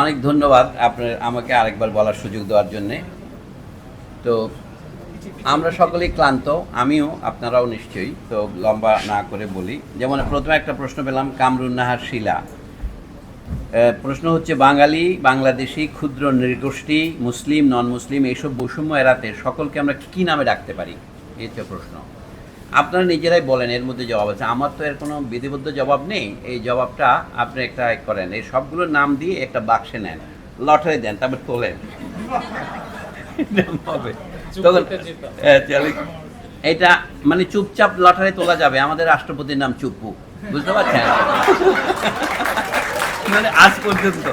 অনেক ধন্যবাদ আপনার, আমাকে আরেকবার বলার সুযোগ দেওয়ার জন্যে। তো আমরা সকলেই ক্লান্ত, আমিও, আপনারাও নিশ্চয়ই, তো লম্বা না করে বলি। যেমন প্রথমে একটা প্রশ্ন পেলাম, কামরুন নাহার শিলা। প্রশ্ন হচ্ছে, বাঙালি, বাংলাদেশি, ক্ষুদ্র, নৃগোষ্ঠী, মুসলিম নন মুসলিম এইসব বৈষম্য এড়াতে সকলকে আমরা কি নামে ডাকতে পারি? এই হচ্ছে প্রশ্ন। আপনারা নিজেরাই বলেন এর মধ্যে জবাব আছে। আমার তো এর কোনো বিধিবদ্ধ জবাব নেই। এই জবাবটা আপনি একটা এক করেন। এই সবগুলোর নাম দিয়ে একটা বাক্সে নেন। লটারি দেন তারপর তোলেন। হবে। তখন এটা মানে চুপচাপ লটারি তোলা যাবে। আমাদের রাষ্ট্রপতির নাম চুপ্পু বুঝতে পারছেন? মানে আজ পর্যন্ত।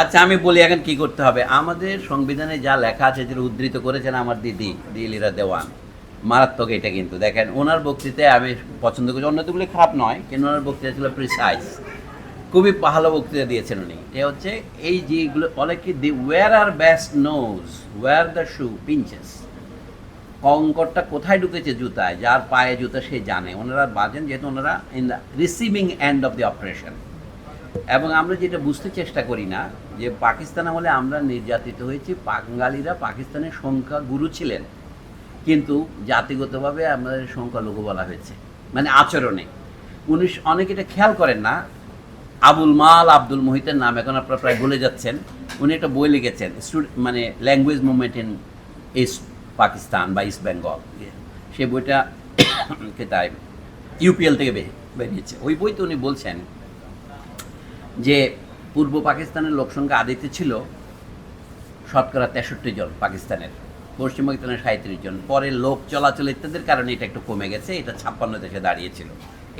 আচ্ছা আমি বলি এখন কি করতে হবে? আমাদের সংবিধানে যা লেখা আছে যেটা উদ্ধৃত করেছেন আমার দিদি দিলিরা দেওয়ান। মারাত্মক এটা কিন্তু। দেখেন, ওনার বক্তৃতায় আমি পছন্দ করি অন্যগুলো খারাপ নয়, কিন্তু ওনার বক্তৃতা ছিল প্রিসাইজ খুবই ভালো বক্তৃতা দিয়েছেন উনি। এ হচ্ছে, এই যেগুলো বলে কি the wearer best knows where the shoe pinches কঙ্করটা কোথায় ঢুকেছে জুতায়? যার পায়ে জুতা সে জানে। ওনারা বাজেন, যেহেতু ওনারা in the receiving end of the operation এবং আমরা যেটা বুঝতে চেষ্টা করি না, যে পাকিস্তান আমলে আমরা নির্যাতিত হয়েছি বাঙালিরা পাকিস্তানের সংখ্যা গুরু ছিলেন। কিন্তু জাতিগতভাবে আমাদের সংখ্যালঘু বলা হয়েছে মানে আচরণে। উনি অনেকে এটা খেয়াল করেন না। আবুল মাল আব্দুল মোহিতের নাম এখন আপনারা প্রায় ভুলে যাচ্ছেন। উনি একটা বই লিখেছেন মানে language movement in East Pakistan বা ইস্ট বেঙ্গল। সেই বইটা তাই, ইউপিএল থেকে বেরিয়েছে। ওই বইতে উনি বলছেন যে, পূর্ব পাকিস্তানের লোকসংখ্যা আদিতে ছিল শতকরা তেষট্টি জন পাকিস্তানের। পশ্চিম পাকিস্তানের সাঁত্রিশ জন। পরে লোক চলাচল ইত্যাদির কারণে এটা একটু কমে গেছে, এটা ছাপ্পান্ন দেশে দাঁড়িয়েছিল।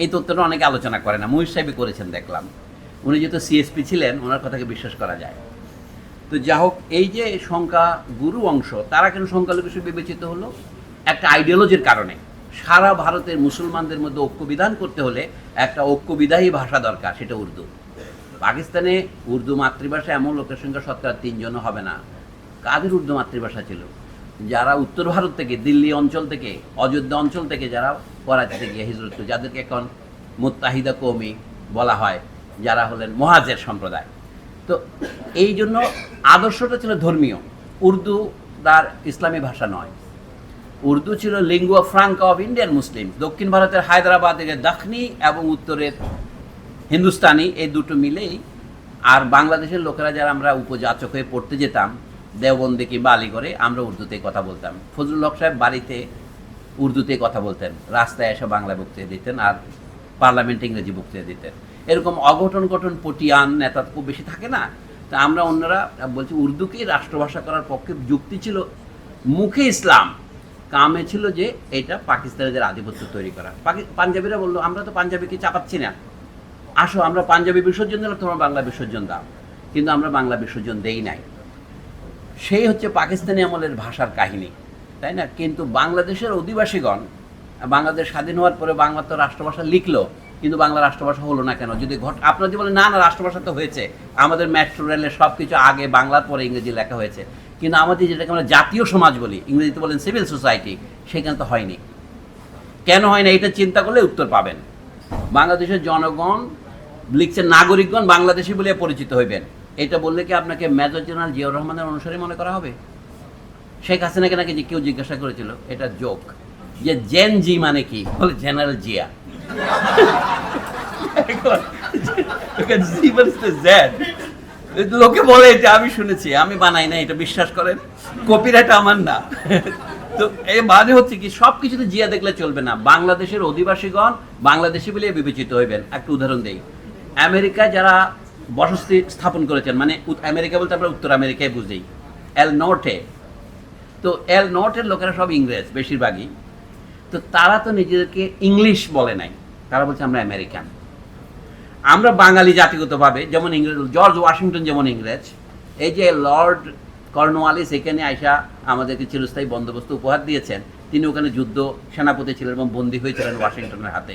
এই তথ্যটা অনেকে আলোচনা করে না। মহিষ সাহেবই করেছেন, দেখলাম। উনি যেহেতু সিএসপি ছিলেন, ওনার কথাকে বিশ্বাস করা যায়। তো যা হোক, এই যে সংখ্যা গুরু অংশ, তারা কেন সংখ্যালঘু হিসেবে বিবেচিত হলো? একটা আইডিওলজির কারণে। সারা ভারতের মুসলমানদের মধ্যে ঐক্য বিধান করতে হলে একটা ঐক্যবিদায়ী ভাষা দরকার, সেটা উর্দু। পাকিস্তানে উর্দু মাতৃভাষা এমন লোকের সংখ্যা শতকরা তিনজনও হবে না। কাদের উর্দু মাতৃভাষা ছিল? যারা উত্তর ভারত থেকে দিল্লি অঞ্চল থেকে অযোধ্যা অঞ্চল থেকে যারা করাচিতে গিয়ে হিজরত করে, যাদেরকে এখন মুত্তাহিদা কৌমি বলা হয় যারা হলেন মহাজের সম্প্রদায়। তো এই জন্য আদর্শটা ছিল ধর্মীয়। উর্দু তার ইসলামী ভাষা নয়। উর্দু ছিল lingua franca of Indian Muslim. দক্ষিণ ভারতের হায়দ্রাবাদের দক্ষিণী এবং উত্তরের হিন্দুস্তানি এই দুটো মিলেই। আর বাংলাদেশের লোকেরা যারা আমরা উপযাচক হয়ে পড়তে যেতাম দেওবন্দি কিংবা আলিগড়ে আমরা উর্দুতে কথা বলতাম। ফজলুল হক সাহেব বাড়িতে উর্দুতে কথা বলতেন, রাস্তায় এসে বাংলা বক্তৃতা দিতেন আর পার্লামেন্টে ইংরেজি বক্তৃতা দিতেন। এরকম অঘটন গঠন পটিয়ান নেতা খুব বেশি থাকে না। তা আমরা অন্যরা বলছি, উর্দুকেই রাষ্ট্রভাষা করার পক্ষে যুক্তি ছিল মুখে ইসলাম, কামে ছিল যে এটা পাকিস্তানিদের আধিপত্য তৈরি করা। পাঞ্জাবিরা বলল, আমরা তো পাঞ্জাবিকে চাপাচ্ছি না। আসো, আমরা পাঞ্জাবি বিসর্জন দিলাম, তোমরা বাংলা বিসর্জন দাও। কিন্তু আমরা বাংলা বিসর্জন দেই নাই। সেই হচ্ছে পাকিস্তানি আমলের ভাষার কাহিনী, তাই না? কিন্তু বাংলাদেশের অধিবাসীগণ, বাংলাদেশ স্বাধীন হওয়ার পরে বাংলা তো রাষ্ট্রভাষা লিখলো, কিন্তু বাংলা রাষ্ট্রভাষা হলো না কেন? যদি ঘট আপনারা বলেন, না না, রাষ্ট্রভাষা তো হয়েছে, আমাদের মেট্রো রেলের সব কিছু আগে বাংলার পরে ইংরেজি লেখা হয়েছে। কিন্তু আমাদের যেটাকে আমরা জাতীয় সমাজ বলি, ইংরেজিতে বলেন সিভিল সোসাইটি সেখানে তো হয়নি। কেন হয় না? এটা চিন্তা করলে উত্তর পাবেন। বাংলাদেশের জনগণ লিখছে, নাগরিকগণ বাংলাদেশি বলে পরিচিত হইবেন। এটা বললে কি আপনাকে মেজর জেনারেল জিয়াউর রহমানের অনুসারী মনে করা হবে? শেখ হাসিনাকে নাকি যে কেউ জিজ্ঞাসা করেছিল, এটা জোক যে জেন জি মানে কি? বলে জেনারেল জিয়া। মানে। লোকে বলে যে আমি শুনেছি, আমি বানাই না এটা বিশ্বাস করেন। কপিরাইট আমার না। তো এই মানে হচ্ছে কি সব কিছুতে জিয়া দেখলে চলবে না। বাংলাদেশের অধিবাসীগণ বাংলাদেশি বলে বিবেচিত হইবেন। একটা উদাহরণ দেই। আমেরিকায় যারা বসতি স্থাপন করেছেন মানে আমেরিকা বলতে আমরা উত্তর আমেরিকায় বুঝি। এল নর্থে তো এল নর্থের লোকেরা সব ইংরেজ বেশিরভাগই। তো তারা তো নিজেদেরকে ইংলিশ বলে নাই। তারা বলছে আমরা আমেরিকান। আমরা বাঙালি জাতিগতভাবে যেমন ইংরেজ, জর্জ ওয়াশিংটন যেমন ইংরেজ, এই যে লর্ড কর্নওয়ালিস এখানে আইসা আমাদেরকে চিরস্থায়ী বন্দোবস্ত উপহার দিয়েছেন, তিনি ওখানে যুদ্ধ সেনাপতি ছিলেন এবং বন্দী হয়েছিলেন ওয়াশিংটনের হাতে,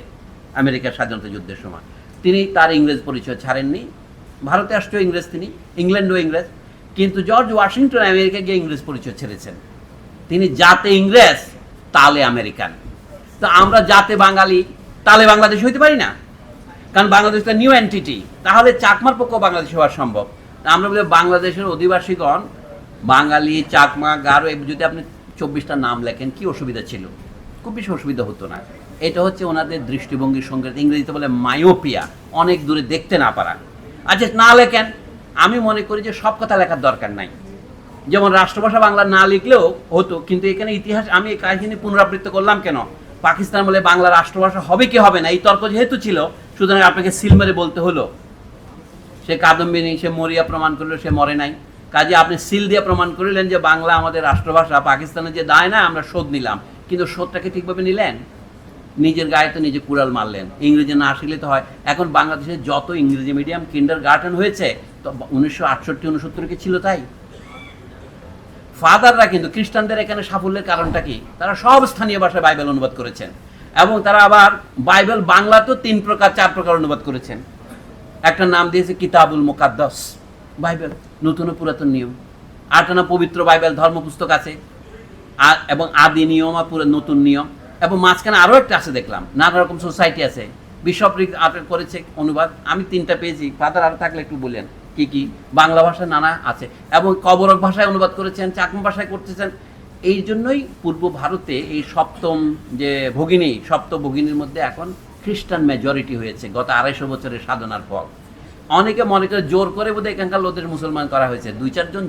আমেরিকার স্বাধীনতা যুদ্ধের সময়। তিনি তার ইংরেজ পরিচয় ছাড়েননি। ভারতে আসছেও ইংরেজ তিনি, ইংল্যান্ডও ইংরেজ, কিন্তু জর্জ ওয়াশিংটন আমেরিকা গিয়ে ইংরেজ পরিচয় ছেড়েছেন। তিনি জাতে ইংরেজ, তালে আমেরিকান। তো আমরা জাতে বাঙালি, তালে বাংলাদেশ হইতে পারি না? কারণ বাংলাদেশ নিউ এন্টিটি তাহলে চাকমার পক্ষ বাংলাদেশ হওয়া সম্ভব। আমরা বলি বাংলাদেশের অধিবাসীগণ, বাঙালি, চাকমা, গারো যদি আপনি চব্বিশটা নাম লেখেন, কি অসুবিধা ছিল? খুব বেশি অসুবিধা হতো না। এটা হচ্ছে ওনাদের দৃষ্টিভঙ্গির সঙ্গে, ইংরেজিতে বলে মায়োপিয়া অনেক দূরে দেখতে না পারা। আচ্ছা না লেখেন। আমি মনে করি যে সব কথা লেখার দরকার নাই। যেমন রাষ্ট্রভাষা বাংলা না লিখলেও হতো, কিন্তু এখানে ইতিহাস, আমি এই কাহিনী পুনরাবৃত্ত করলাম কেন? পাকিস্তান বলে বাংলা রাষ্ট্রভাষা হবে কি হবে না? এই তর্ক যেহেতু ছিল, সুতরাং আপনাকে সিলমারে বলতে হলো। সে কাদম্বিনী সে মরিয়া প্রমাণ করল, সে মরে নাই। কাজে আপনি সিল দিয়ে প্রমাণ করিলেন যে বাংলা আমাদের রাষ্ট্রভাষা, পাকিস্তানের যে দায় না, আমরা শোধ নিলাম। কিন্তু শোধটাকে ঠিকভাবে নিলেন? নিজের গায়ে তো নিজে কুড়াল মারলেন। ইংরেজি না আসলে তো হয়। এখন বাংলাদেশে যত ইংরেজি মিডিয়াম কিন্ডার গার্ডেন হয়েছে, তো উনিশশো আটষট্টি, উনসত্তরে কি ছিল তাই? ফাদাররা কিন্তু খ্রিস্টানদের এখানে সাফল্যের কারণটা কি? তারা সব স্থানীয় ভাষায় বাইবেল অনুবাদ করেছেন। এবং তারা আবার বাইবেল বাংলাতেও তিন প্রকার, চার প্রকার অনুবাদ করেছেন। একটা নাম দিয়েছে কিতাবুল মোকাদ্দাস বাইবেল নতুন ও পুরাতন নিয়ম। আটানা পবিত্র বাইবেল ধর্মপুস্তক আছে। এবং আদি নিয়ম আর পুরো নতুন নিয়ম। এবং মাঝখানে আরও একটা আছে দেখলাম, নানা রকম সোসাইটি আছে। বিশপ আর্টের করেছে অনুবাদ, আমি তিনটা পেয়েছি। ফাদার আর থাকলে একটু বলেন কি কি? বাংলা ভাষায় নানা আছে। এবং কবরক ভাষায় অনুবাদ করেছেন, চাকমা ভাষায় করতেছেন। এই জন্যই পূর্ব ভারতে এই সপ্তম যে ভগিনী সপ্ত ভগিনীর মধ্যে এখন খ্রিস্টান মেজরিটি হয়েছে, গত আড়াইশো বছরের সাধনার ফল। অনেকে মনে করে জোর করে বোধহয় এখানকার লোদের মুসলমান করা হয়েছে। দুই চারজন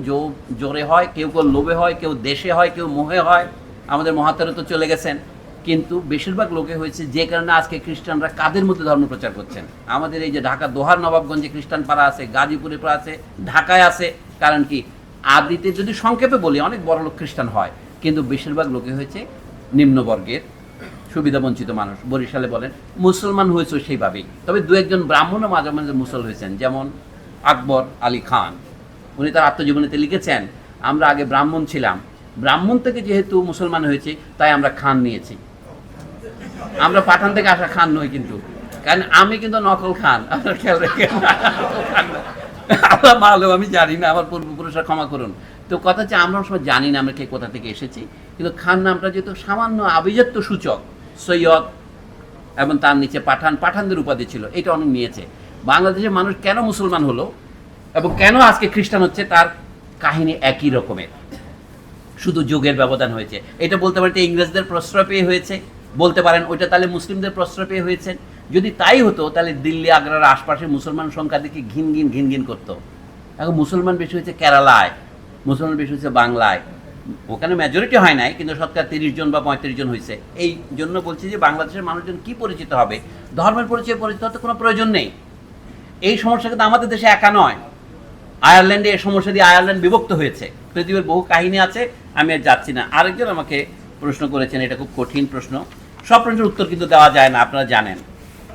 জোরে হয়, কেউ কেউ লোভে হয়, কেউ দেশে হয়, কেউ মোহে হয়। আমাদের মহাতারা তো চলে গেছেন। কিন্তু বেশিরভাগ লোকে হয়েছে যে কারণে আজকে খ্রিস্টানরা কাদের মধ্যে ধর্ম প্রচার করছেন? আমাদের এই যে ঢাকা, দোহার, নবাবগঞ্জে খ্রিস্টান পাড়া আছে গাজীপুরে পাড়া আছে, ঢাকায় আছে, কারণ কি? আদিতে যদি সংক্ষেপে বলি, অনেক বড় লোক খ্রিস্টান হয়, কিন্তু বেশিরভাগ লোকে হয়েছে নিম্নবর্গের সুবিধাবঞ্চিত মানুষ। বরিশালে বলেন, মুসলমান হয়েছে সেইভাবেই। তবে দু একজন ব্রাহ্মণও মাঝে মাঝে মুসল হয়েছেন, যেমন আকবর আলী খান। উনি তার আত্মজীবনীতে লিখেছেন, আমরা আগে ব্রাহ্মণ ছিলাম। ব্রাহ্মণ থেকে যেহেতু মুসলমান হয়েছে, তাই আমরা খান নিয়েছি। আমরা পাঠান থেকে আসা খান নই কিন্তু। কারণ আমি কিন্তু নকল খান, আপনার খেয়াল রেখে আল্লাহ ভালো আমি জানি না, আমার পূর্বপুরুষরা ক্ষমা করুন। তো কথা হচ্ছে আমরা সময় জানি না আমরা কে কোথা থেকে এসেছি, কিন্তু খান নামটা যেহেতু সামান্য আভিজাত্য সূচক, সৈয়দ এবং তার নিচে পাঠান, পাঠানদের উপাধি ছিল, এটা অনেক নিয়েছে। বাংলাদেশের মানুষ কেন মুসলমান হলো এবং কেন আজকে খ্রিস্টান হচ্ছে, তার কাহিনী একই রকমের। শুধু যুগের ব্যবধান হয়েছে। এটা বলতে এটা ইংরেজদের প্রশ্রয় পেয়ে হয়েছে। বলতে পারেন, ওইটা তাহলে মুসলিমদের প্রশ্রয় পেয়ে হয়েছে যদি তাই হতো, তাহলে দিল্লি, আগ্রার আশপাশে মুসলমান সংখ্যা দেখে ঘিন ঘিন ঘিন ঘিন করতো। এখন মুসলমান বেশি হয়েছে কেরালায়, মুসলমান বেশি হয়েছে বাংলায়। ওখানে মেজরিটি হয় নাই, কিন্তু শতকরা তিরিশ জন বা পঁয়ত্রিশ জন হয়েছে। এই জন্য বলছি যে বাংলাদেশের মানুষজন কি পরিচিত হবে? ধর্মের পরিচয়, পরিচিত হতে কোনো প্রয়োজন নেই। এই সমস্যা কিন্তু আমাদের দেশে একা নয়। আয়ারল্যান্ডে এই সমস্যা দিয়ে আয়ারল্যান্ড বিভক্ত হয়েছে। পৃথিবীর বহু কাহিনী আছে, আমি আর যাচ্ছি না। আরেকজন আমাকে প্রশ্ন করেছেন, এটা খুব কঠিন প্রশ্ন। সব প্রশ্নের উত্তর কিন্তু দেওয়া যায় না, আপনারা জানেন।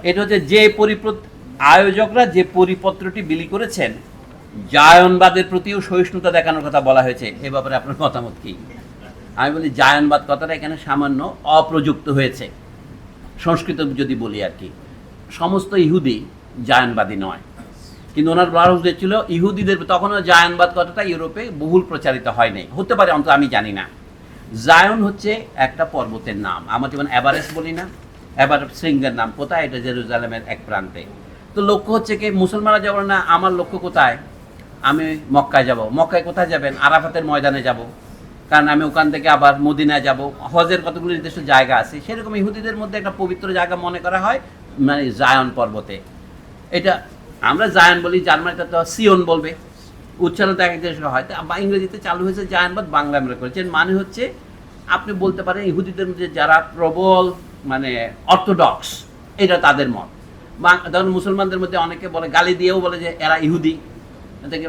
এটা হচ্ছে যে পরিপ্র আয়োজকরা যে পরিপত্রটি বিলি করেছেন, জায়নবাদের প্রতিও সহিষ্ণুতা দেখানোর কথা বলা হয়েছে। এ ব্যাপারে আপনার মতামত কি? আমি বলি জায়নবাদ কথাটা এখানে সামান্য অপ্রযুক্ত হয়েছে। সংস্কৃত যদি বলি আর কি। সমস্ত ইহুদি জায়নবাদী নয়। কিন্তু ওনার উদ্দেশ্য ছিল ইহুদিদের তখনও জায়নবাদ কথাটা ইউরোপে বহুল প্রচারিত হয় নাই। হতে পারে, অন্তত আমি জানি না। জায়ন হচ্ছে একটা পর্বতের নাম। আমরা যেমন এভারেস্ট বলি না এবার শৃঙ্গের নাম। কোথায়? এটা জেরুজালেমের এক প্রান্তে। তো লক্ষ্য হচ্ছে কি, মুসলমানরা যাব না, আমার লক্ষ্য কোথায়? আমি মক্কায় যাব। মক্কায় কোথায় যাবেন? আরাফাতের ময়দানে যাব। কারণ আমি ওখান থেকে আবার মদিনায় যাব। হজের কতগুলো নির্দিষ্ট জায়গা আছে? সেরকম ইহুদিদের মধ্যে একটা পবিত্র জায়গা মনে করা হয় মানে জায়ন পর্বতে। এটা আমরা জায়ান বলি, জার্মানিটা তো সিয়ন বলবে। উচ্চারণ তো এক হয়। বা ইংরেজিতে চালু হয়েছে জায়ানবাদ বাংলা আমরা করেছেন মানে হচ্ছে আপনি বলতে পারেন ইহুদিদের মধ্যে যারা প্রবল মানে অর্থোডক্স, এটা তাদের মত। ধরুন মুসলমানদের মধ্যে অনেকে বলে, গালি দিয়েও বলে যে এরা ইহুদি। এটাকে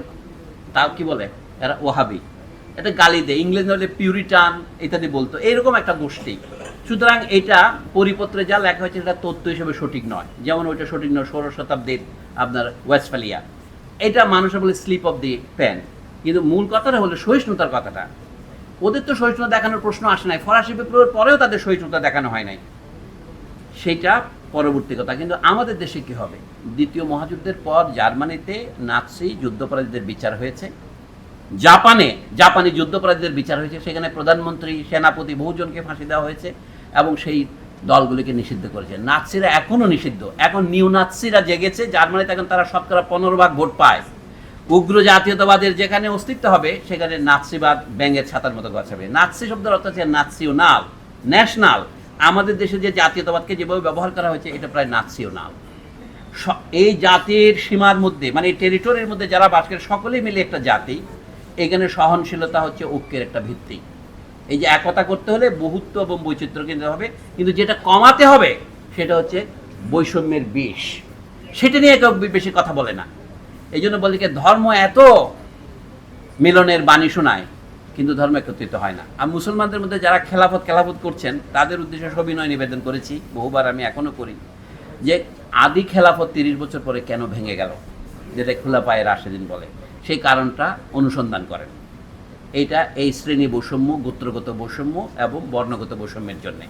তাও কি বলে? এরা ওহাবি। এটা গালি দেয়। ইংরেজি হলে পিউরিটান ইত্যাদি বলতো। এইরকম একটা গোষ্ঠী। সুতরাং এটা পরিপত্রে যা লেখা হয়েছে এটা তথ্য হিসেবে সঠিক নয়। যেমন ওইটা সঠিক নয় ষোড়শ শতাব্দীর আপনার ওয়েস্টফালিয়া। এটা মানুষের বলে স্লিপ অফ দি প্যান কিন্তু মূল কথাটা হলো সহিষ্ণুতার কথাটা। ওদের তো সহিষ্ণুতা দেখানোর প্রশ্ন আসে নাই। ফরাসি বিপ্লবের পরেও তাদের সহিষ্ণুতা দেখানো হয় নাই। সেটা পরবর্তী কথা। কিন্তু আমাদের দেশে কি হবে? দ্বিতীয় মহাযুদ্ধের পর জার্মানিতে নাৎসি যুদ্ধপরাধীদের বিচার হয়েছে। জাপানে, জাপানি যুদ্ধপরাধীদের বিচার হয়েছে। সেখানে প্রধানমন্ত্রী, সেনাপতি বহুজনকে ফাঁসি দেওয়া হয়েছে এবং সেই দলগুলিকে নিষিদ্ধ করেছে। নাৎসিরা এখনও নিষিদ্ধ। এখন নিউ নাৎসিরা জেগেছে জার্মানিতে এখন তারা শতকরা পনেরো ভাগ ভোট পায়। উগ্র জাতীয়তাবাদের যেখানে অস্তিত্ব হবে, সেখানে নাৎসিবাদ ব্যাঙের ছাতার মতো গছাবে। নাৎসি শব্দের অর্থ হচ্ছে নাৎসিওনাল, ন্যাশনাল। আমাদের দেশে যে জাতীয়তাবাদকে যেভাবে ব্যবহার করা হয়েছে, এটা প্রায় নাৎসিওনাল। এই জাতির সীমার মধ্যে মানে এই টেরিটরির মধ্যে যারা বাস করে সকলেই মিলে একটা জাতি। এখানে সহনশীলতা হচ্ছে ঐক্যের একটা ভিত্তি। এই যে একতা করতে হলে বহুত্ব এবং বৈচিত্র্য কিনতে হবে। কিন্তু যেটা কমাতে হবে, সেটা হচ্ছে বৈষম্যের বিষ। সেটা নিয়ে কেউ বেশি কথা বলে না। এই জন্য বলি যে ধর্ম এত মিলনের বাণী শোনায়, কিন্তু ধর্ম একত্রিত হয় না। আর মুসলমানদের মধ্যে যারা খেলাফত খেলাফত করছেন, তাদের উদ্দেশ্যে সবিনয় নিবেদন করেছি, বহুবার আমি এখনও করি, যে আদি খেলাফত তিরিশ বছর পরে কেন ভেঙে গেল? যেটা খোলা পায়ে রাশেদিন বলে। সেই কারণটা অনুসন্ধান করেন। এইটা এই শ্রেণি বৈষম্য, গোত্রগত বৈষম্য এবং বর্ণগত বৈষম্যের জন্যে।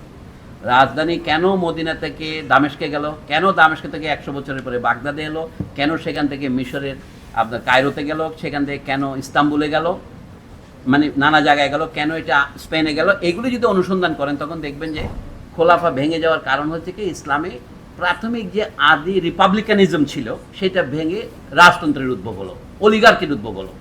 রাজধানী কেন মদিনা থেকে দামেশকে গেল? কেন দামেশকে থেকে একশো বছরের পরে বাগদাদে এলো? কেন সেখান থেকে মিশরের আপনার কায়রোতে গেল? সেখান থেকে কেন ইস্তাম্বুলে গেল? মানে নানা জায়গায় গেল? কেন এটা স্পেনে গেল? এগুলো যদি অনুসন্ধান করেন, তখন দেখবেন যে খোলাফা ভেঙে যাওয়ার কারণ হচ্ছে কি, ইসলামে প্রাথমিক যে আদি রিপাবলিকানিজম ছিল, সেটা ভেঙে রাজতন্ত্রের উদ্ভব হলো অলিগার্কির উদ্ভব হলো।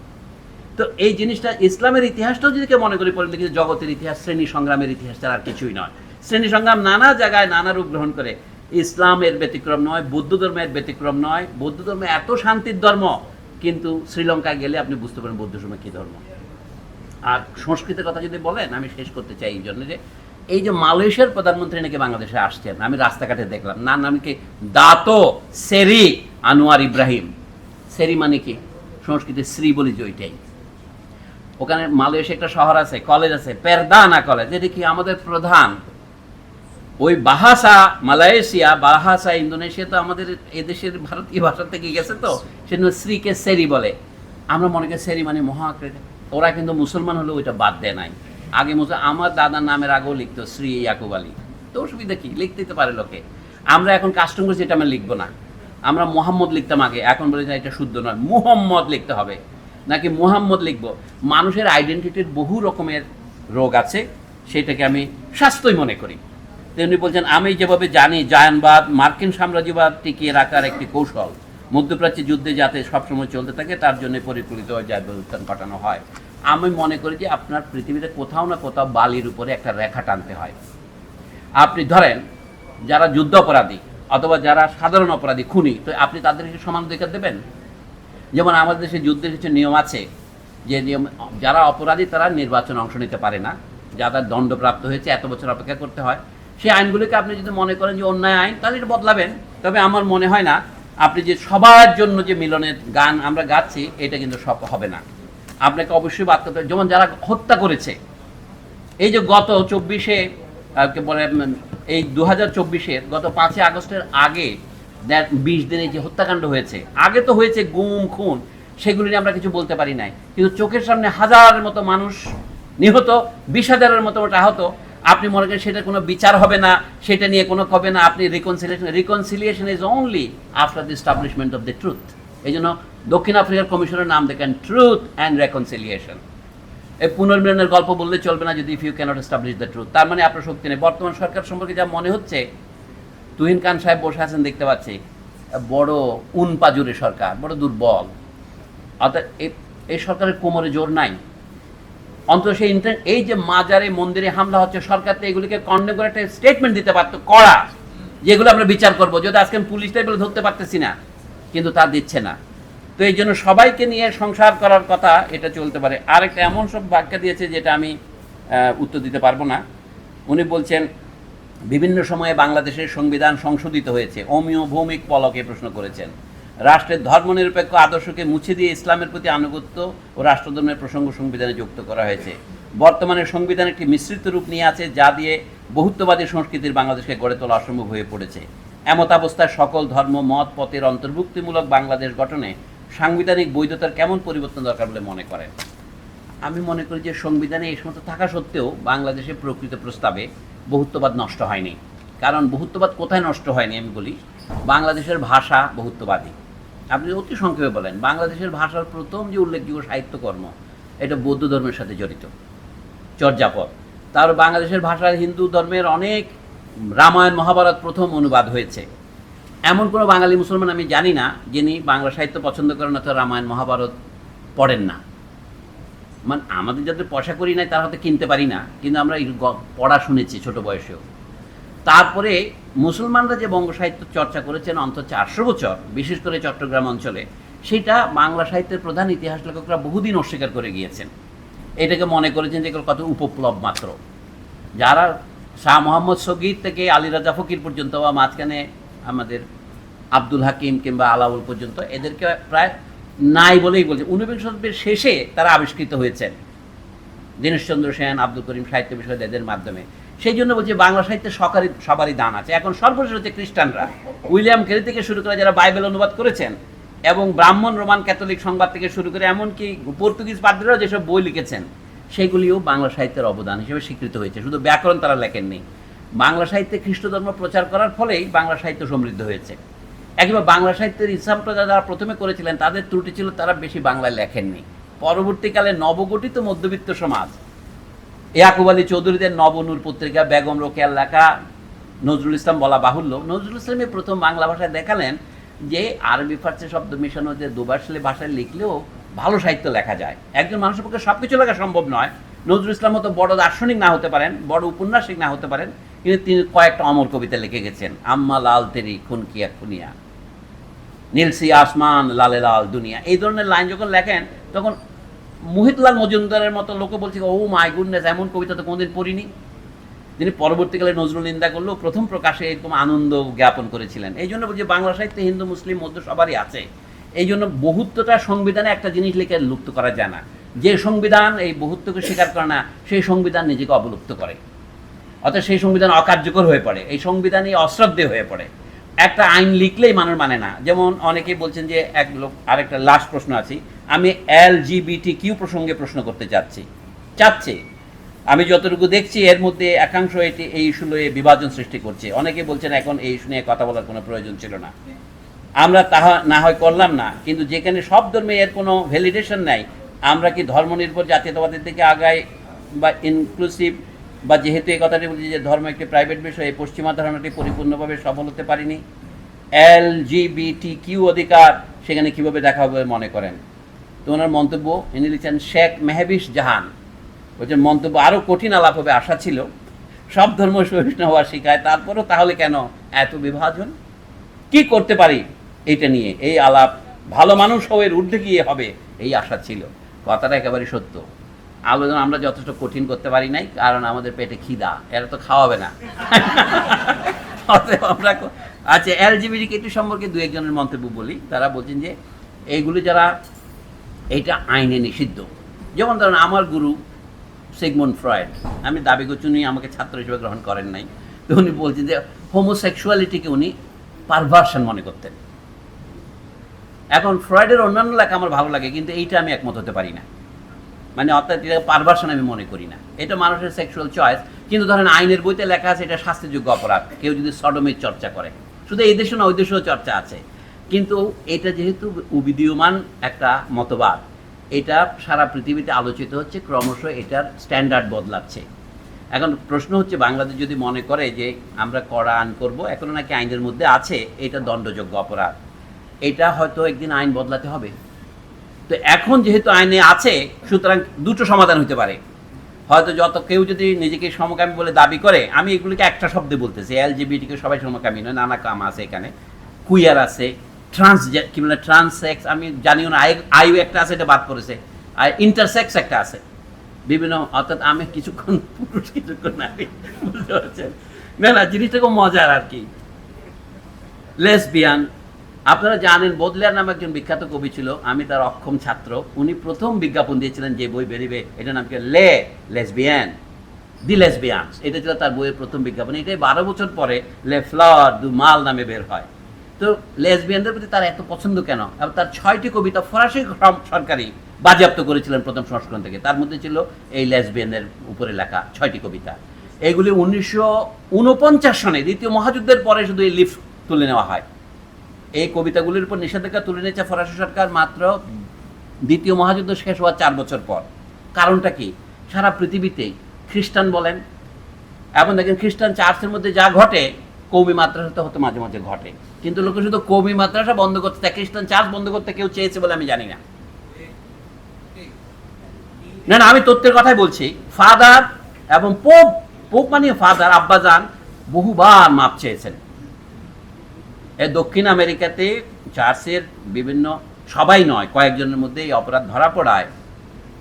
তো এই জিনিসটা ইসলামের ইতিহাসটাও যদি মনে করি পড়লে দেখি জগতের ইতিহাস, শ্রেণি সংগ্রামের ইতিহাস ছাড়া আর কিছুই নয়। শ্রেণি সংগ্রাম নানা জায়গায় নানা রূপ গ্রহণ করে। ইসলামের ব্যতিক্রম নয়, বৌদ্ধ ধর্মের ব্যতিক্রম নয়। বৌদ্ধ ধর্ম এত শান্তির ধর্ম, কিন্তু শ্রীলঙ্কায় গেলে আপনি বুঝতে পারেন বৌদ্ধ ধর্ম কী ধর্ম। আর সংস্কৃতের কথা যদি বলেন, আমি শেষ করতে চাই এই জন্য যে, এই যে মালয়েশিয়ার প্রধানমন্ত্রী নাকি বাংলাদেশে আসছেন, আমি রাস্তাঘাটে দেখলাম, না, নাম কি? দাতো সেরি আনোয়ার ইব্রাহিম। সেরি মানে কি? সংস্কৃতে শ্রী বলি যে ওইটাই। ওখানে মালয়েশিয়া একটা শহর আছে কলেজ আছে, পেরদানা কলেজ যেটা কি আমাদের প্রধান। ওই বাহাসা মালয়েশিয়া, বাহাসা ইন্দোনেশিয়া তো আমাদের এদেশের ভারতীয় ভাষা থেকে গেছে তো, সেজন্য শ্রীকে সেরি বলে। আমরা মনে করি সেরি মানে মহাকৃত ওরা কিন্তু মুসলমান হলেও ওইটা বাদ দেয় নাই। আগে মুসল, আমার দাদার নামের আগেও লিখতো শ্রী ইয়াকুব আলী। তো অসুবিধা কি? লিখতে তো পারে লোকে। আমরা এখন কাস্টম করছি, এটা আমরা লিখব না। আমরা মোহাম্মদ লিখতাম আগে, এখন বলে যে এটা শুদ্ধ নয়, মুহম্মদ লিখতে হবে। নাকি মোহাম্মদ লিখব? মানুষের আইডেন্টিটির বহু রকমের রোগ আছে, সেটাকে আমি স্বাস্থ্যই মনে করি। তেমনি বলছেন, আমি যেভাবে জানি, জায়ানবাদ, মার্কিন সাম্রাজ্যবাদ টিকিয়ে রাখার একটি কৌশল, মধ্যপ্রাচ্যে যুদ্ধে যাতে সবসময় চলতে থাকে, তার জন্য পরিকল্পিত উত্থান ঘটানো হয়। আমি মনে করি যে আপনার পৃথিবীতে কোথাও না কোথাও বালির উপরে একটা রেখা টানতে হয়। আপনি ধরেন, যারা যুদ্ধ অপরাধী অথবা যারা সাধারণ অপরাধী, খুনি, তো আপনি তাদেরকে সমান অধিকার দেবেন? যেমন আমাদের দেশে যুদ্ধের কিছু নিয়ম আছে যে নিয়ম, যারা অপরাধী তারা নির্বাচনে অংশ নিতে পারে না। যারা দণ্ডপ্রাপ্ত হয়েছে, এত বছর অপেক্ষা করতে হয়। সেই আইনগুলিকে আপনি যদি মনে করেন যে অন্যায় আইন, তাহলে এটা বদলাবেন। তবে আমার মনে হয় না, আপনি যে সবার জন্য যে মিলনের গান আমরা গাচ্ছি, এটা কিন্তু সব হবে না। আপনাকে অবশ্যই বাদ করতে যেমন যারা হত্যা করেছে, এই যে গত চব্বিশে বলে, এই দু হাজার চব্বিশের, গত পাঁচই আগস্টের আগে বিশ দিনে যে হত্যাকাণ্ড হয়েছে, আগে তো হয়েছে গুম, খুন, সেগুলি নিয়ে আমরা কিছু বলতে পারি নাই। কিন্তু চোখের সামনে হাজারের মতো মানুষ নিহত, বিশ হাজারের মতো আহত, আপনি মনে করেন সেটা কোনো বিচার হবে না, সেটা নিয়ে কোনো হবে না আপনি reconciliation reconciliation is only after the establishment of the truth এই জন্য দক্ষিণ আফ্রিকার কমিশনের নাম দেখেন ট্রুথ অ্যান্ড রেকনসিলিয়েশন এই পুনর্মিলনের গল্প বললে চলবে না যদি if you cannot establish the truth তার মানে আপনার শক্তি নেই। বর্তমান সরকার সম্পর্কে যা মনে হচ্ছে তুহিন খান সাহেব বসে আছেন দেখতে পাচ্ছি। বড় উনপাজুরে সরকার, বড় দুর্বল। অর্থাৎ এই- সরকারের কোমরে জোর নাই। অন্তত সেই এই যে মাজারে, মন্দিরে হামলা হচ্ছে, সরকার তো এগুলিকে কন্ডেম করে একটা স্টেটমেন্ট দিতে পারতো, কড়া, যেগুলো আমরা বিচার করব। যদি আজকে পুলিশটা এগুলো ধরতে পারতেছি না, কিন্তু তা দিচ্ছে না। তো এই জন্য সবাইকে নিয়ে সংসার করার কথা এটা চলতে পারে। আর একটা এমন সব বাক্য দিয়েছে, যেটা আমি উত্তর দিতে পারব না। উনি বলছেন বিভিন্ন সময়ে বাংলাদেশের সংবিধান সংশোধিত হয়েছে। অমীয় ভৌমিক পলকে প্রশ্ন করেছেন। রাষ্ট্রের ধর্মনিরপেক্ষ আদর্শকে মুছে দিয়ে ইসলামের প্রতি আনুগত্য ও রাষ্ট্রধর্মের প্রসঙ্গ সংবিধানে যুক্ত করা হয়েছে। বর্তমানে সংবিধান একটি মিশ্রিত রূপ নিয়ে আছে যা দিয়ে বহুত্ববাদী সংস্কৃতির বাংলাদেশকে গড়ে তোলা অসম্ভব হয়ে পড়েছে। এমত অবস্থায় সকল ধর্ম, মত, পথের অন্তর্ভুক্তিমূলক বাংলাদেশ গঠনে সাংবিধানিক বৈধতার কেমন পরিবর্তন দরকার বলে মনে করেন? আমি মনে করি যে সংবিধানে এই সমস্ত থাকা সত্ত্বেও বাংলাদেশের প্রকৃত প্রস্তাবে বহুত্ববাদ নষ্ট হয়নি। কারণ বহুত্ববাদ কোথায় নষ্ট হয়নি আমি বলি? বাংলাদেশের ভাষা বহুত্ববাদী। আপনি অতি সংক্ষেপে বলেন, বাংলাদেশের ভাষার প্রথম যে উল্লেখযোগ্য সাহিত্যকর্ম, এটা বৌদ্ধ ধর্মের সাথে জড়িত, চর্যাপদ। তার বাংলাদেশের ভাষায় হিন্দু ধর্মের অনেক রামায়ণ, মহাভারত প্রথম অনুবাদ হয়েছে। এমন কোনো বাঙালি মুসলমান আমি জানি না যিনি বাংলা সাহিত্য পছন্দ করেন অথবা রামায়ণ, মহাভারত পড়েন না। মানে আমাদের যাদের পয়সা করি নাই, তারা হয়তো কিনতে পারি না। কিন্তু আমরা পড়া শুনেছি ছোট বয়সেও। তারপরে মুসলমানরা যে বঙ্গ সাহিত্য চর্চা করেছেন, অন্তত চারশো বছর, বিশেষ করে চট্টগ্রাম অঞ্চলে, সেটা বাংলা সাহিত্যের প্রধান ইতিহাস লেখকরা বহুদিন অস্বীকার করে গিয়েছেন। এটাকে মনে করেছেন যে কত উপপ্লব মাত্র। যারা শাহ মোহাম্মদ সগির থেকে আলী রাজা ফকির পর্যন্ত বা মাঝখানে আমাদের আব্দুল হাকিম কিংবা আলাউল পর্যন্ত, এদেরকে প্রায় নাই বলেই বলছে। ঊনবিংশ শতাব্দীর শেষে তারা আবিষ্কৃত হয়েছেন। দীনেশচন্দ্র সেন, আব্দুল করিম সাহিত্য বিষয় এদের মাধ্যমে। সেই জন্য বলছি বাংলা সাহিত্যে সকারই, সবারই দান আছে। এখন সর্বশেষ হচ্ছে খ্রিস্টানরা। উইলিয়াম কেরি থেকে শুরু করে যারা বাইবেল অনুবাদ করেছেন এবং ব্রাহ্মণ রোমান ক্যাথলিক সংবাদ থেকে শুরু করে এমনকি পর্তুগিজ পাদ্রীরাও যেসব বই লিখেছেন, সেগুলিও বাংলা সাহিত্যের অবদান হিসেবে স্বীকৃত হয়েছে। শুধু ব্যাকরণ তারা লেখেননি। বাংলা সাহিত্যে খ্রিস্ট ধর্ম প্রচার করার ফলেই বাংলা সাহিত্য সমৃদ্ধ হয়েছে। একেবারে বাংলা সাহিত্যের ইসলাম প্রচার যারা প্রথমে করেছিলেন, তাদের ত্রুটি ছিল তারা বেশি বাংলায় লেখেননি। পরবর্তীকালে নবগঠিত মধ্যবিত্ত সমাজ, ইয়াকুব আলী চৌধুরীদের নবনূর পত্রিকা, বেগম রোকেয়ার লেখা, নজরুল ইসলাম বলা বাহুল্য। নজরুল ইসলামে প্রথম বাংলা ভাষায় দেখালেন যে আরবি, ফার্সি শব্দ মেশানো, যে দুবাসলে ভাষায় লিখলেও ভালো সাহিত্য লেখা যায়। একজন মানুষের পক্ষে সব কিছু লেখা সম্ভব নয়। নজরুল ইসলাম মতো বড় দার্শনিক না হতে পারেন, বড় উপন্যাসিক না হতে পারেন, কিন্তু তিনি কয়েকটা অমর কবিতা লিখে গেছেন। আম্মা লাল তেরি খুনকিয়া খুনিয়া। নীলসি আসমান, লালে লাল দুনিয়া। এই ধরনের লাইন যখন লেখেন, তখন মোহিতলাল মজুমদারের মতো লোকে বলছে, ও মাই গুডনেস এমন কবিতা তো কোনোদিন পড়িনি। তিনি পরবর্তীকালে নজরুল নিন্দা করলেও প্রথম প্রকাশে এরকম আনন্দ জ্ঞাপন করেছিলেন। এই জন্য বলছি, বাংলা সাহিত্যে হিন্দু, মুসলিম, মধ্য সবারই আছে। এই জন্য বহুত্বটা সংবিধানে একটা জিনিস লিখে লুপ্ত করা যায় না। যে সংবিধান এই বহুত্বকে স্বীকার করে না, সেই সংবিধান নিজেকে অবলুপ্ত করে। অর্থাৎ সেই সংবিধান অকার্যকর হয়ে পড়ে। এই সংবিধানই অশ্রদ্ধে হয়ে পড়ে। একটা আইন লিখলেই মানুষ মানে না। যেমন অনেকেই বলছেন যে এক লোক, আরেকটা লাস্ট প্রশ্ন আছি। আমি এল জিবিটি কিউ প্রসঙ্গে প্রশ্ন করতে চাচ্ছি। চাচ্ছে। আমি যতটুকু দেখছি, এর মধ্যে একাংশ এটি, এই ইস্যু নিয়ে বিভাজন সৃষ্টি করছে। অনেকে বলছেন এখন এই ইস্যু নিয়ে কথা বলার কোনো প্রয়োজন ছিল না। আমরা তাহা না হয় করলাম না, কিন্তু যেখানে সব ধর্মে এর কোনো ভ্যালিডেশন নাই, আমরা কি ধর্মনির্ভর জাতীয়তাবাদের দিকে আগায় বা ইনক্লুসিভ বা যেহেতু এই কথাটি বলছি যে ধর্ম একটি প্রাইভেট বিষয়, এই পশ্চিমা ধর্মটি পরিপূর্ণভাবে সফল হতে পারিনি এল জিবিটি কিউ অধিকার সেখানে কীভাবে দেখা হবে মনে করেন? তো ওনার মন্তব্য, ইনি লিখছেন, শেখ মেহবিশ জাহান। বলছেন মন্তব্য আরও কঠিন আলাপ হবে, আশা ছিল। সব ধর্ম সহিষ্ণু হওয়া শিখায়, তারপরও তাহলে কেন এত বিভাজন? কি করতে পারি এটা নিয়ে? এই আলাপ ভালো মানুষ হয়ে ঊর্ধ্বে গিয়ে হবে, এই আশা ছিল। কথাটা একেবারে সত্য। আলোচনা আমরা যথেষ্ট কঠিন করতে পারি নাই, কারণ আমাদের পেটে খিদা, এরা তো খাওয়াবে না। অতএব আমরা আচ্ছা এলজিবিটি কেটু সম্পর্কে দু একজনের মন্তব্য বলি। তারা বলছেন যে, এইগুলি যারা এটা আইনে নিষিদ্ধ। যেমন ধরুন, আমার গুরু সিগমন্ড ফ্রয়েড। আমি দাবি করছি উনি আমাকে ছাত্র হিসেবে গ্রহণ করেন নাই। তো উনি বলছেন যে হোমোসেক্সুয়ালিটিকে উনি পারভার্সন মনে করতেন। এখন ফ্রয়েডের অন্যান্য লেখা আমার ভালো লাগে, কিন্তু এইটা আমি একমত হতে পারি না। মানে অর্থাৎ পারভার্সন আমি মনে করি না। এটা মানুষের সেক্সুয়াল চয়েস কিন্তু ধরেন আইনের বইতে লেখা আছে এটা শাস্তিযোগ্য অপরাধ। কেউ যদি সডমের চর্চা করে। শুধু এই দেশে না, ওই দেশেও চর্চা আছে। কিন্তু এটা যেহেতু উবিদীয়মান একটা মতবাদ, এটা সারা পৃথিবীতে আলোচিত হচ্ছে, ক্রমশ এটার স্ট্যান্ডার্ড বদলাচ্ছে। এখন প্রশ্ন হচ্ছে, বাংলাদেশ যদি মনে করে যে আমরা কড়া আইন করব, এখনও নাকি আইনের মধ্যে আছে এটা দণ্ডযোগ্য অপরাধ। এটা হয়তো একদিন আইন বদলাতে হবে। তো এখন যেহেতু আইনে আছে, সুতরাং দুটো সমাধান হতে পারে। হয়তো যত কেউ যদি নিজেকে সমকামী বলে দাবি করে, আমি এগুলিকে একটা শব্দে বলতেছি এলজিবিটিকে সবাই সমকামী নয়, নানা কাম আছে এখানে। কুইয়ার আছে ট্রান্স কি বলে ট্রান্সেক্স আমি জানিও না আইউ একটা আছে, এটা বাদ পড়েছে। আর ইন্টারসেক্স একটা আছে। বিভিন্ন, অর্থাৎ আমি কিছুক্ষণ, পুরুষ কিছুক্ষণ নারী বুঝতে পারছেন। না না, জিনিসটা খুব মজার আর কি। লেসবিয়ান আপনারা জানেন বোদলিয়ার নামে একজন বিখ্যাত কবি ছিল, আমি তার অক্ষম ছাত্র। উনি প্রথম বিজ্ঞাপন দিয়েছিলেন যে বই বেরিবে এটা নামকে লে, লেসবিয়ান। দি লেসবিয়ানস। এটা ছিল তার বইয়ের প্রথম বিজ্ঞাপন। এটাই বারো বছর পরে লে ফ্লাওয়ার দু মাল নামে বের হয়। তো লেসবিয়ানদের প্রতি তার এত পছন্দ কেন? এবং তার ছয়টি কবিতা ফরাসি সরকারি বাজেয়াপ্ত করেছিলেন প্রথম সংস্করণ থেকে। তার মধ্যে ছিল এই লেসবিয়ানের উপরে লেখা ছয়টি কবিতা। এগুলি উনিশশো উনপঞ্চাশ সনে দ্বিতীয় মহাযুদ্ধের পরে শুধু এই লিফট তুলে নেওয়া হয়। এই কবিতাগুলির উপর নিষেধাজ্ঞা তুলে নিয়েছে ফরাসি সরকার মাত্র দ্বিতীয় মহাযুদ্ধ শেষ হওয়ার চার বছর পর। কারণটা কি? সারা পৃথিবীতেই খ্রিস্টান বলেন, এবং দেখেন খ্রিস্টান চার্চের মধ্যে যা ঘটে, কৌমি মাদ্রাসাতে হতে মাঝে মাঝে ঘটে। কিন্তু লোকে শুধু কৌমি মাদ্রাসা বন্ধ করতে চায়, খ্রিস্টান চার্চ বন্ধ করতে কেউ চেয়েছে বলে আমি জানি না। না না, আমি তথ্যের কথাই বলছি। ফাদার এবং পোপ পোপ মানে ফাদার, আব্বাজান বহুবার মাপ চেয়েছেন। দক্ষিণ আমেরিকাতে চার্চের বিভিন্ন, সবাই নয়, কয়েকজনের মধ্যে এই অপরাধ ধরা পড়ায়।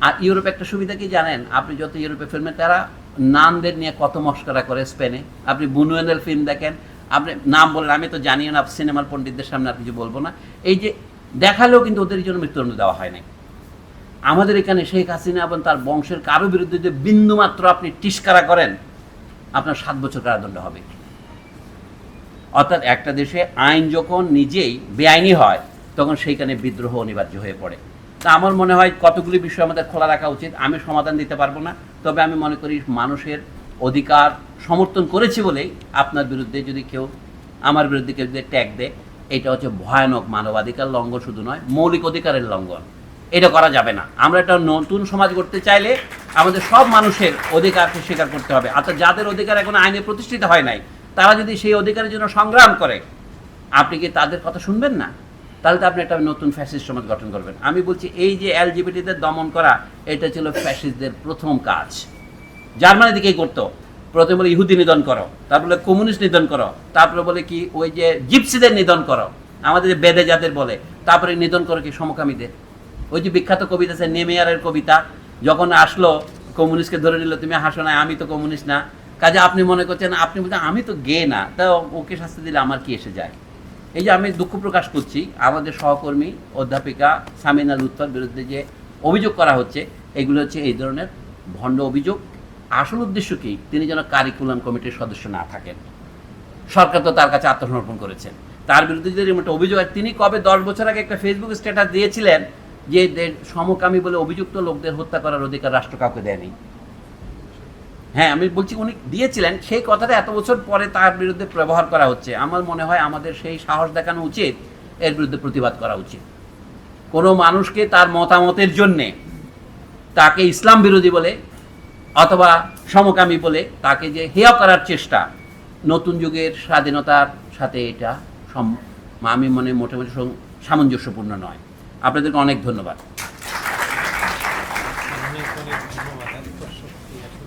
আর ইউরোপে একটা সুবিধা কি জানেন? আপনি যত ইউরোপে ফিল্মে, তারা নামদের নিয়ে কত মস্করা করে স্পেনে। আপনি বুনুয়েনের ফিল্ম দেখেন, আপনি নাম বলেন, আমি তো জানিও না, সিনেমার পণ্ডিতদের সামনে আর কিছু বলব না। এই যে দেখালেও কিন্তু ওদের জন্য মৃত্যুদণ্ড দেওয়া হয় নাই। আমাদের এখানে শেখ হাসিনা এবং তার বংশের কারও বিরুদ্ধে যে বিন্দুমাত্র আপনি টিস্কারা করেন, আপনার সাত বছর কারাদণ্ড হবে। অর্থাৎ একটা দেশে আইন যখন নিজেই বেআইনি হয়, তখন সেইখানে বিদ্রোহ অনিবার্য হয়ে পড়ে। তা আমার মনে হয় কতগুলি বিষয় আমাদের খোলা রাখা উচিত, আমি সমাধান দিতে পারব না। তবে আমি মনে করি মানুষের অধিকার সমর্থন করেছি বলেই আপনার বিরুদ্ধে যদি কেউ, আমার বিরুদ্ধে কেউ যদি ট্যাগ দেয়, এটা হচ্ছে ভয়ানক মানবাধিকার লঙ্ঘন শুধু নয়, মৌলিক অধিকারের লঙ্ঘন। এটা করা যাবে না। আমরা একটা নতুন সমাজ করতে চাইলে আমাদের সব মানুষের অধিকারকে স্বীকার করতে হবে। অর্থাৎ যাদের অধিকার এখন আইনে প্রতিষ্ঠিত হয় নাই তারা যদি সেই অধিকারের জন্য সংগ্রাম করে, আপনি কি তাদের কথা শুনবেন না? তাহলে তো আপনি একটা নতুন ফ্যাসিস্ট সমাজ গঠন করবেন। আমি বলছি, এই যে এলজিবিটিদের দমন করা, এটা ছিল ফ্যাসিস্টদের প্রথম কাজ। জার্মানি দিকেই করতো প্রথমে বলে ইহুদি নিধন করো, তারপরে কমিউনিস্ট নিধন করো, তারপরে বলে কি, ওই যে জিপসিদের নিধন করো, আমাদের যে বেদে যাদের বলে, তারপরে নিধন করো কি সমকামীদের? ওই যে বিখ্যাত কবিতা আছে, নেমেয়ারের কবিতা, যখন আসলো, কমিউনিস্টকে ধরে নিল, তুমি হাসো না, আমি তো কমিউনিস্ট না। কাজে আপনি মনে করছেন, আপনি বলছেন, আমি তো গে না, তা ওকে শাস্তি দিলে আমার কি এসে যায়? এই যে আমি দুঃখ প্রকাশ করছি, আমাদের সহকর্মী, অধ্যাপিকা সামিনা লুৎফার বিরুদ্ধে যে অভিযোগ করা হচ্ছে, এগুলো হচ্ছে এই ধরনের ভণ্ড অভিযোগ। আসল উদ্দেশ্য কি? তিনি যেন কারিকুলাম কমিটির সদস্য না থাকেন। সরকার তো তার কাছে আত্মসমর্পণ করেছেন। তার বিরুদ্ধে যদি একটা অভিযোগ তিনি কবে দশ বছর আগে একটা ফেসবুক স্ট্যাটাস দিয়েছিলেন যে সমকামী বলে অভিযুক্ত লোকদের হত্যা করার অধিকার রাষ্ট্র কাউকে দেয়নি? হ্যাঁ আমি বলছি উনি দিয়েছিলেন, সেই কথাটা এত বছর পরে তার বিরুদ্ধে ব্যবহার করা হচ্ছে। আমার মনে হয় আমাদের সেই সাহস দেখানো উচিত, এর বিরুদ্ধে প্রতিবাদ করা উচিত। কোনো মানুষকে তার মতামতের জন্যে, তাকে ইসলাম বিরোধী বলে অথবা সমকামী বলে তাকে যে হেয় করার চেষ্টা, নতুন যুগের স্বাধীনতার সাথে এটা আমি মনে মোটামুটি সামঞ্জস্যপূর্ণ নয়। আপনাদেরকে অনেক ধন্যবাদ।